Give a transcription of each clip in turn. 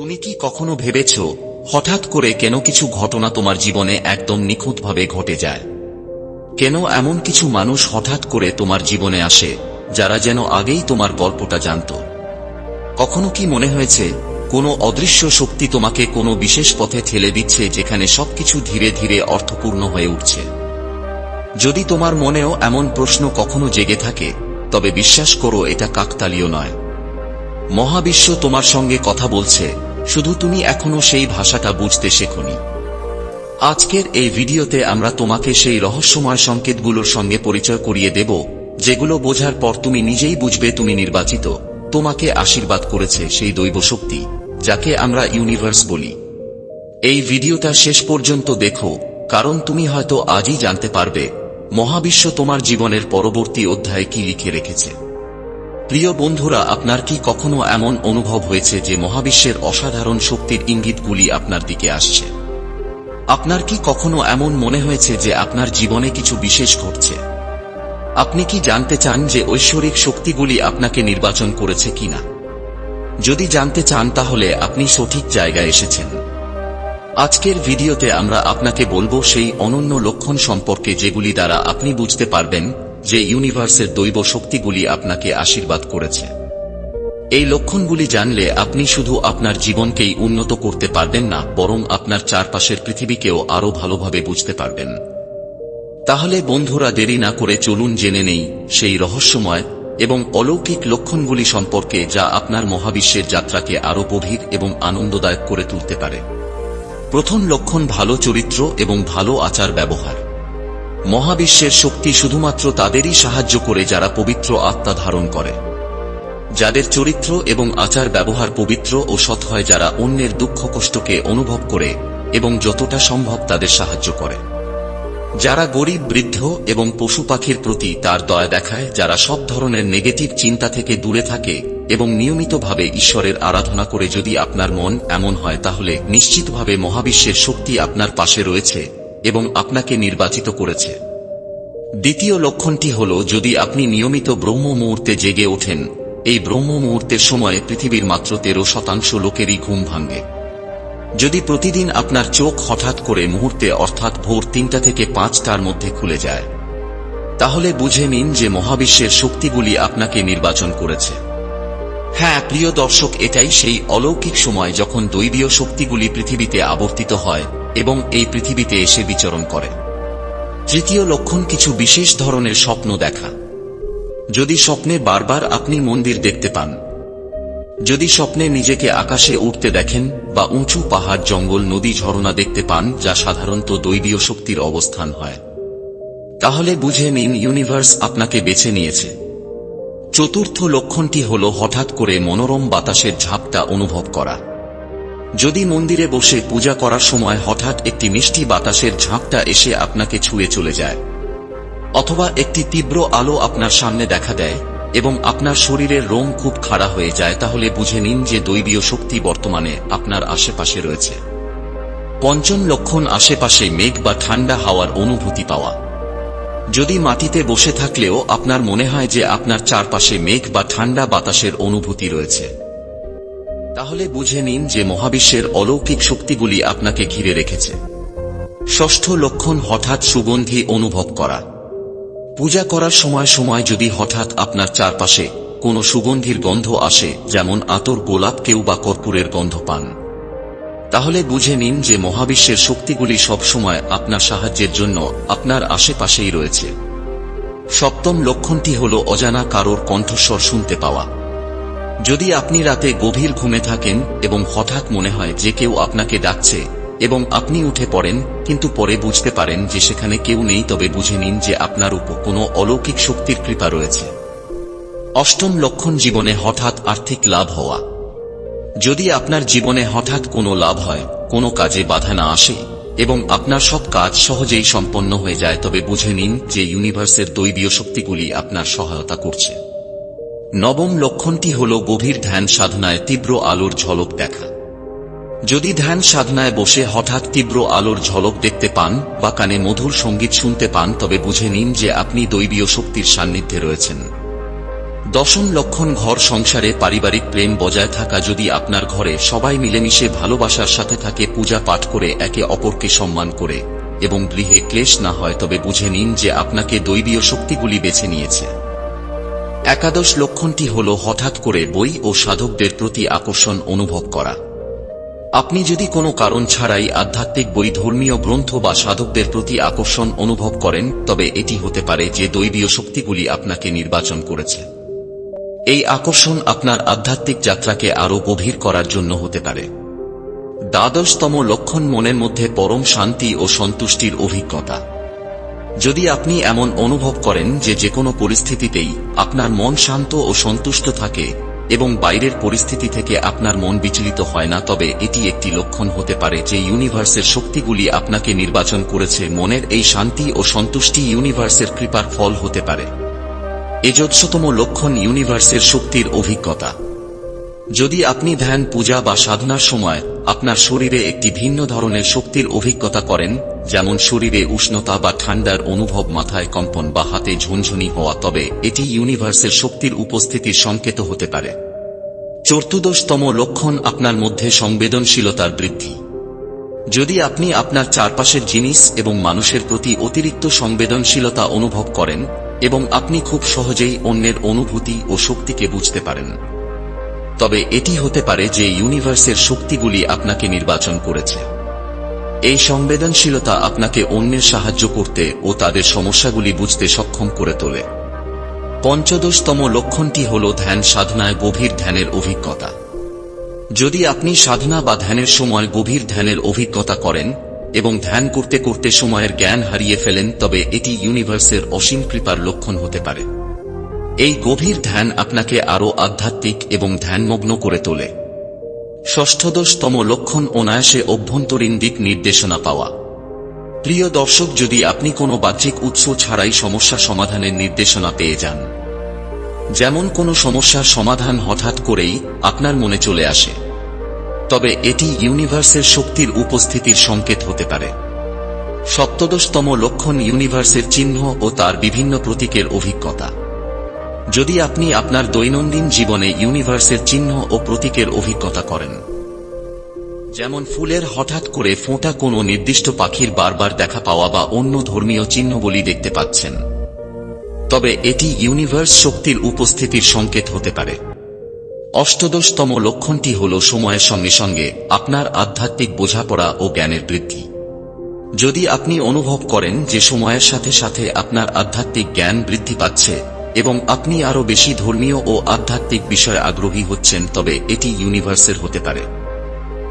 তুমি কি কখনো ভেবেছ, হঠাৎ করে কেন কিছু ঘটনা তোমার জীবনে একদম নিখুঁতভাবে ঘটে যায়? কেন এমন কিছু মানুষ হঠাৎ করে তোমার জীবনে আসে, যারা যেন আগেই তোমার গল্পটা জানত? কখনো কি মনে হয়েছে, কোনো অদৃশ্য শক্তি তোমাকে কোনো বিশেষ পথে ঠেলে দিচ্ছে যেখানে সবকিছু ধীরে ধীরে অর্থপূর্ণ হয়ে উঠছে? যদি তোমার মনেও এমন প্রশ্ন কখনো জেগে থাকে, তবে বিশ্বাস করো এটা কাকতালীয় নয়। মহাবিশ্ব তোমার সঙ্গে কথা বলছে শুধু তুমি এখনও সেই ভাষাটা বুঝতে শেখনি। আজকের এই ভিডিওতে আমরা তোমাকে সেই রহস্যময় সংকেতগুলোর সঙ্গে পরিচয় করিয়ে দেব, যেগুলো বোঝার পর তুমি নিজেই বুঝবে তুমি নির্বাচিত। তোমাকে আশীর্বাদ করেছে সেই দৈব শক্তি যাকে আমরা ইউনিভার্স বলি। এই ভিডিওটা শেষ পর্যন্ত দেখো, কারণ তুমি হয়তো আজই জানতে পারবে, মহাবিশ্ব তোমার জীবনের পরবর্তী অধ্যায়ে কি লিখে রেখেছে। প্রিয় বন্ধুরা, আপনার কি কখনো এমন অনুভব হয়েছে যে মহাবিশ্বের অসাধারণ শক্তির ইঙ্গিতগুলি আপনার দিকে আসছে? আপনার কি কখনো এমন মনে হয়েছে যে আপনার জীবনে কিছু বিশেষ ঘটছে? আপনি কি জানতে চান যে ঐশ্বরিক শক্তিগুলি আপনাকে নির্বাচন করেছে কিনা? যদি জানতে চান তাহলে আপনি সঠিক জায়গায় এসেছেন। আজকের ভিডিওতে আমরা আপনাকে বলব সেই অনন্য লক্ষণ সম্পর্কে যেগুলি দ্বারা আপনি বুঝতে পারবেন যে ইউনিভার্সের দৈব শক্তিগুলি আপনাকে আশীর্বাদ করেছে। এই লক্ষণগুলি জানলে আপনি শুধু আপনার জীবনকেই উন্নত করতে পারবেন না, বরং আপনার চারপাশের পৃথিবীকেও আরও ভালোভাবে বুঝতে পারবেন। তাহলে বন্ধুরা, দেরি না করে চলুন জেনে নেই সেই রহস্যময় এবং অলৌকিক লক্ষণগুলি সম্পর্কে যা আপনার মহাবিশ্বের যাত্রাকে আরও গভীর এবং আনন্দদায়ক করে তুলতে পারে। প্রথম লক্ষণ ভালো চরিত্র এবং ভালো আচার ব্যবহার মহাবিশ্বের শক্তি শুধুমাত্র তাদেরই সাহায্য করে যারা পবিত্র আত্মা ধারণ করে। যাদের চরিত্র এবং আচার ব্যবহার পবিত্র ও সৎ হয় যারা অন্যের দুঃখ কষ্টকে অনুভব করে এবং যতটা সম্ভব তাদের সাহায্য করে। যারা গরিব, বৃদ্ধ এবং পশু পাখির প্রতি তার দয়া দেখায়, যারা সব ধরনের নেগেটিভ চিন্তা থেকে দূরে থাকে এবং নিয়মিতভাবে ঈশ্বরের আরাধনা করে যদি আপনার মন এমন হয় তাহলে নিশ্চিতভাবে মহাবিশ্বের শক্তি আপনার পাশে রয়েছে। এবং আপনাকে নির্বাচিত করেছে। দ্বিতীয় লক্ষণটি হল, যদি আপনি নিয়মিত ব্রহ্ম মুহূর্তে জেগে ওঠেন, এই ব্রহ্ম মুহূর্তের সময় পৃথিবীর মাত্র তেরো শতাংশ লোকেরই ঘুম ভাঙে। যদি প্রতিদিন আপনার চোখ হঠাৎ করে মুহূর্তে অর্থাৎ ভোর তিনটা থেকে পাঁচটার মধ্যে খুলে যায়, তাহলে বুঝে নিন যে মহাবিশ্বের শক্তিগুলি আপনাকে নির্বাচন করেছে। হ্যাঁ প্রিয় দর্শক, এটাই সেই অলৌকিক সময় যখন দৈবীয় শক্তিগুলি পৃথিবীতে আবর্তিত হয় এবং এই পৃথিবীতে এসে বিচরণ করে। তৃতীয় লক্ষণ কিছু বিশেষ ধরনের স্বপ্ন দেখা। যদি স্বপ্নে বারবার আপনি মন্দির দেখতে পান, যদি স্বপ্নে নিজেকে আকাশে উঠতে দেখেন বা উঁচু পাহাড়, জঙ্গল, নদী, ঝরনা দেখতে পান, যা সাধারণত দৈবীয় শক্তির অবস্থান হয়, তাহলে বুঝে নিন ইউনিভার্স আপনাকে বেছে নিয়েছে। চতুর্থ লক্ষণটি হল হঠাৎ করে মনোরম বাতাসের ঝাপটা অনুভব করা। যদি মন্দিরে বসে পূজা করার সময় হঠাৎ একটি মিষ্টি বাতাসের ঝাঁকটা এসে আপনাকে ছুঁয়ে চলে যায়, অথবা একটি তীব্র আলো আপনার সামনে দেখা দেয় এবং আপনার শরীরের রোম খুব খাড়া হয়ে যায়, তাহলে বুঝে নিন যে দৈবীয় শক্তি বর্তমানে আপনার আশেপাশে রয়েছে। পঞ্চম লক্ষণ আশেপাশে মেঘ বা ঠান্ডা হাওয়ার অনুভূতি পাওয়া। যদি মাটিতে বসে থাকলেও আপনার মনে হয় যে আপনার চারপাশে মেঘ বা ঠান্ডা বাতাসের অনুভূতি রয়েছে। তাহলে বুঝে নিন যে মহাবিশ্বের অলৌকিক শক্তিগুলি আপনাকে ঘিরে রেখেছে। ষষ্ঠ লক্ষণ হঠাৎ সুগন্ধি অনুভব করা। পূজা করার সময় সময় যদি হঠাৎ আপনার চারপাশে কোনো সুগন্ধির গন্ধ আসে, যেমন আতর গোলাপ কেউ বা কর্পূরের গন্ধ পান। তাহলে বুঝে নিন যে মহাবিশ্বের শক্তিগুলি সবসময় আপনার সাহায্যের জন্য আপনার আশেপাশেই রয়েছে। সপ্তম লক্ষণটি হল অজানা কারোর কণ্ঠস্বর শুনতে পাওয়া। যদি আপনি রাতে গভীর ঘুমে থাকেন এবং হঠাৎ মনে হয় যে কেউ আপনাকে ডাকছে এবং আপনি উঠে পড়েন, কিন্তু পরে বুঝতে পারেন যে সেখানে কেউ নেই, তবে বুঝে নিন যে আপনার উপর কোনো অলৌকিক শক্তির কৃপা রয়েছে। অষ্টম লক্ষণ জীবনে হঠাৎ আর্থিক লাভ হওয়া। যদি আপনার জীবনে হঠাৎ কোনো লাভ হয়, কোনো কাজে বাধা না আসে এবং আপনার সব কাজ সহজেই সম্পন্ন হয়ে যায়, তবে বুঝে নিন যে ইউনিভার্সের দৈবীয় শক্তিগুলি আপনার সহায়তা করছে। নবম লক্ষণটি হল গভীর ধ্যান সাধনায় তীব্র আলোর ঝলক দেখা। যদি ধ্যান সাধনায় বসে হঠাৎ তীব্র আলোর ঝলক দেখতে পান বা কানে মধুর সংগীত শুনতে পান, তবে বুঝে নিন যে আপনি দৈবীয় শক্তির সান্নিধ্যে রয়েছেন। দশম লক্ষণ ঘর সংসারে পারিবারিক প্রেম বজায় থাকা, যদি আপনার ঘরে সবাই মিলেমিশে ভালোবাসার সাথে থাকে, পূজা পাঠ করে একে অপরকে সম্মান করে এবং গৃহে ক্লেশ না হয়, তবে বুঝে নিন যে আপনাকে দৈবীয় শক্তিগুলি বেছে নিয়েছে। একাদশ লক্ষণটি হল হঠাৎ করে বই ও সাধকদের প্রতি আকর্ষণ অনুভব করা। আপনি যদি কোনো কারণ ছাড়াই আধ্যাত্মিক বই, ধর্মীয় গ্রন্থ বা সাধকদের প্রতি আকর্ষণ অনুভব করেন, তবে এটি হতে পারে যে দৈবীয় শক্তিগুলি আপনাকে নির্বাচন করেছে। এই আকর্ষণ আপনার আধ্যাত্মিক যাত্রাকে আরও গভীর করার জন্য হতে পারে। দ্বাদশতম লক্ষণ মনের মধ্যে পরম শান্তি ও সন্তুষ্টির অভিজ্ঞতা। যদি আপনি এমন অনুভব করেন যে যে কোনো পরিস্থিতিতেই আপনার মন শান্ত ও সন্তুষ্ট থাকে এবং বাইরের পরিস্থিতি থেকে আপনার মন বিচলিত হয় না, তবে এটি একটি লক্ষণ হতে পারে যে ইউনিভার্সের শক্তিগুলি আপনাকে নির্বাচন করেছে। মনের এই শান্তি ও সন্তুষ্টি ইউনিভার্সের কৃপার ফল হতে পারে। এজৎসতম লক্ষণ ইউনিভার্সের শক্তির অভিজ্ঞতা। যদি আপনি ধ্যান, পূজা বা সাধনার সময় আপনার শরীরে একটি ভিন্ন ধরনের শক্তির অভিজ্ঞতা করেন যেমন শরীরে উষ্ণতা বা ঠান্ডার অনুভব মাথায় কম্পন বা হাতে ঝুনঝুনি হওয়া, তবে এটি ইউনিভার্সের শক্তির উপস্থিতির সংকেত হতে পারে। চতুর্দশতম লক্ষণ আপনার মধ্যে সংবেদনশীলতার বৃদ্ধি। যদি আপনি আপনার চারপাশের জিনিস এবং মানুষের প্রতি অতিরিক্ত সংবেদনশীলতা অনুভব করেন এবং আপনি খুব সহজেই অন্যের অনুভূতি ও শক্তিকে বুঝতে পারেন। তবে এটি হতে পারে যে ইউনিভার্সের শক্তিগুলি আপনাকে নির্বাচন করেছে। এই সংবেদনশীলতা আপনাকে অন্যের সাহায্য করতে ও তাদের সমস্যাগুলি বুঝতে সক্ষম করে তোলে। পঞ্চদশতম লক্ষণটি হল ধ্যান সাধনায় গভীর ধ্যানের অভিজ্ঞতা। যদি আপনি সাধনা বা ধ্যানের সময় গভীর ধ্যানের অভিজ্ঞতা করেন এবং ধ্যান করতে করতে সময়ের জ্ঞান হারিয়ে ফেলেন, তবে এটি ইউনিভার্সের অসীম কৃপার লক্ষণ হতে পারে। এই গভীর ধ্যান আপনাকে আরও আধ্যাত্মিক এবং ধ্যানমগ্ন করে তোলে। ষষ্ঠদশতম লক্ষণ অনায়াসে অভ্যন্তরীণ দিক নির্দেশনা পাওয়া। প্রিয় দর্শক, যদি আপনি কোনো বাহ্যিক উৎস ছাড়াই সমস্যা সমাধানের নির্দেশনা পেয়ে যান। যেমন কোনো সমস্যার সমাধান হঠাৎ করেই আপনার মনে চলে আসে। তবে এটি ইউনিভার্সের শক্তির উপস্থিতির সংকেত হতে পারে। সপ্তদশতম লক্ষণ ইউনিভার্সের চিহ্ন ও তার বিভিন্ন প্রতীকের অভিজ্ঞতা। যদি আপনি আপনার দৈনন্দিন জীবনে ইউনিভার্সের চিহ্ন ও প্রতীকের অভিজ্ঞতা করেন। যেমন ফুলের হঠাৎ করে ফোঁটা কোনো নির্দিষ্ট পাখির বারবার দেখা পাওয়া বা অন্য ধর্মীয় চিহ্নগুলি দেখতে পাচ্ছেন। তবে এটি ইউনিভার্স শক্তির উপস্থিতির সংকেত হতে পারে। অষ্টদশতম লক্ষণটি হল সময়ের সঙ্গে সঙ্গে আপনার আধ্যাত্মিক বোঝাপড়া ও জ্ঞানের বৃদ্ধি। যদি আপনি অনুভব করেন যে সময়ের সাথে সাথে আপনার আধ্যাত্মিক জ্ঞান বৃদ্ধি পাচ্ছে এবং আপনি আরও বেশি ধর্মীয় ও আধ্যাত্মিক বিষয়ে আগ্রহী হচ্ছেন, তবে এটি ইউনিভার্সের হতে পারে।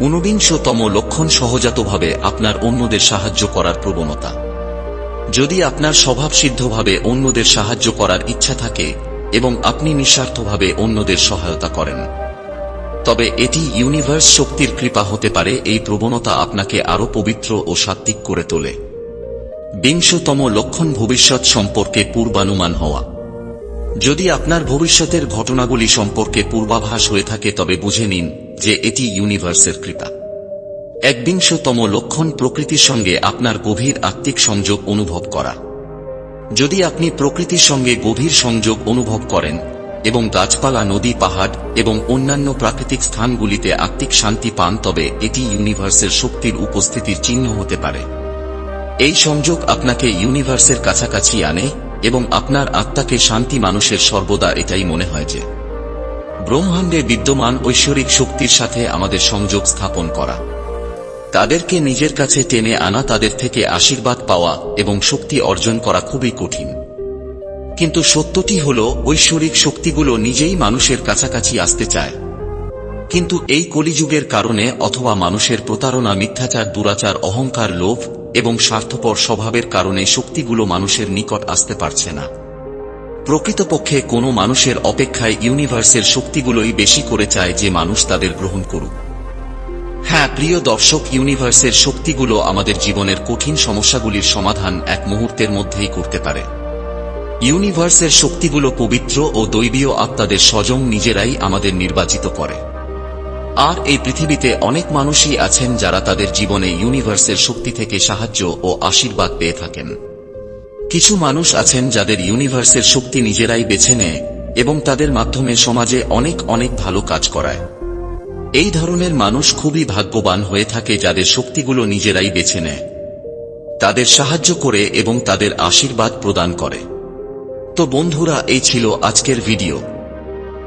ঊনবিংশতম লক্ষণ সহজাতভাবে আপনার অন্যদের সাহায্য করার প্রবণতা। যদি আপনার স্বভাবসিদ্ধভাবে অন্যদের সাহায্য করার ইচ্ছা থাকে এবং আপনি নিঃস্বার্থভাবে অন্যদের সহায়তা করেন। তবে এটি ইউনিভার্স শক্তির কৃপা হতে পারে, এই প্রবণতা আপনাকে আরও পবিত্র ও সাত্ত্বিক করে তোলে। বিংশতম লক্ষণ ভবিষ্যৎ সম্পর্কে পূর্বানুমান হওয়া। যদি আপনার ভবিষ্যতের ঘটনাগুলি সম্পর্কে পূর্বাভাস হয়ে থাকে, তবে বুঝে নিন যে এটি ইউনিভার্সের কৃপা। একবিংশতম লক্ষণ প্রকৃতির সঙ্গে আপনার গভীর আত্মিক সংযোগ অনুভব করা। যদি আপনি প্রকৃতির সঙ্গে গভীর সংযোগ অনুভব করেন, এবং গাছপালা, নদী, পাহাড়, এবং অন্যান্য প্রাকৃতিক স্থানগুলিতে আত্মিক শান্তি পান, তবে এটি ইউনিভার্সের শক্তির উপস্থিতির চিহ্ন হতে পারে। এই সংযোগ আপনাকে ইউনিভার্সের কাছাকাছি আনে এবং আপনার আত্মাকে শান্তি মানুষের সর্বদা এটাই মনে হয় যে, ব্রহ্মাণ্ডে বিদ্যমান ঐশ্বরিক শক্তির সাথে আমাদের সংযোগ স্থাপন করা। তাদেরকে নিজের কাছে টেনে আনা, তাদের থেকে আশীর্বাদ পাওয়া এবং শক্তি অর্জন করা খুবই কঠিন। কিন্তু সত্যটি হল, ঐশ্বরিক শক্তিগুলো নিজেই মানুষের কাছাকাছি আসতে চায়। কিন্তু এই কলিযুগের কারণে অথবা মানুষের প্রতারণা, মিথ্যাচার, দুরাচার, অহংকার, লোভ এবং স্বার্থপর স্বভাবের কারণে শক্তিগুলো মানুষের নিকট আসতে পারছে না। প্রকৃতপক্ষে কোনো মানুষের অপেক্ষায় ইউনিভার্সের শক্তিগুলোই বেশি করে চায় যে মানুষ তাদের গ্রহণ করুক। হ্যাঁ প্রিয় দর্শক, ইউনিভার্সের শক্তিগুলো আমাদের জীবনের কঠিন সমস্যাগুলির সমাধান এক মুহূর্তের মধ্যেই করতে পারে। ইউনিভার্সের শক্তিগুলো পবিত্র ও দৈবীয় আত্মাদের স্বজং নিজেরাই আমাদের নির্বাচিত করে। আর এই পৃথিবীতে অনেক মানুষই আছেন যারা তাদের জীবনে ইউনিভার্সের শক্তি থেকে সাহায্য ও আশীর্বাদ পেয়ে থাকেন। কিছু মানুষ আছেন যাদের ইউনিভার্সের শক্তি নিজেরাই বেছে নেয় এবং তাদের মাধ্যমে সমাজে অনেক অনেক ভালো কাজ করায়। এই ধরনের মানুষ খুবই ভাগ্যবান হয়ে থাকে যাদের শক্তিগুলো নিজেরাই বেছে নেয়। তাদের সাহায্য করে এবং তাদের আশীর্বাদ প্রদান করে। তো বন্ধুরা, এই ছিল আজকের ভিডিও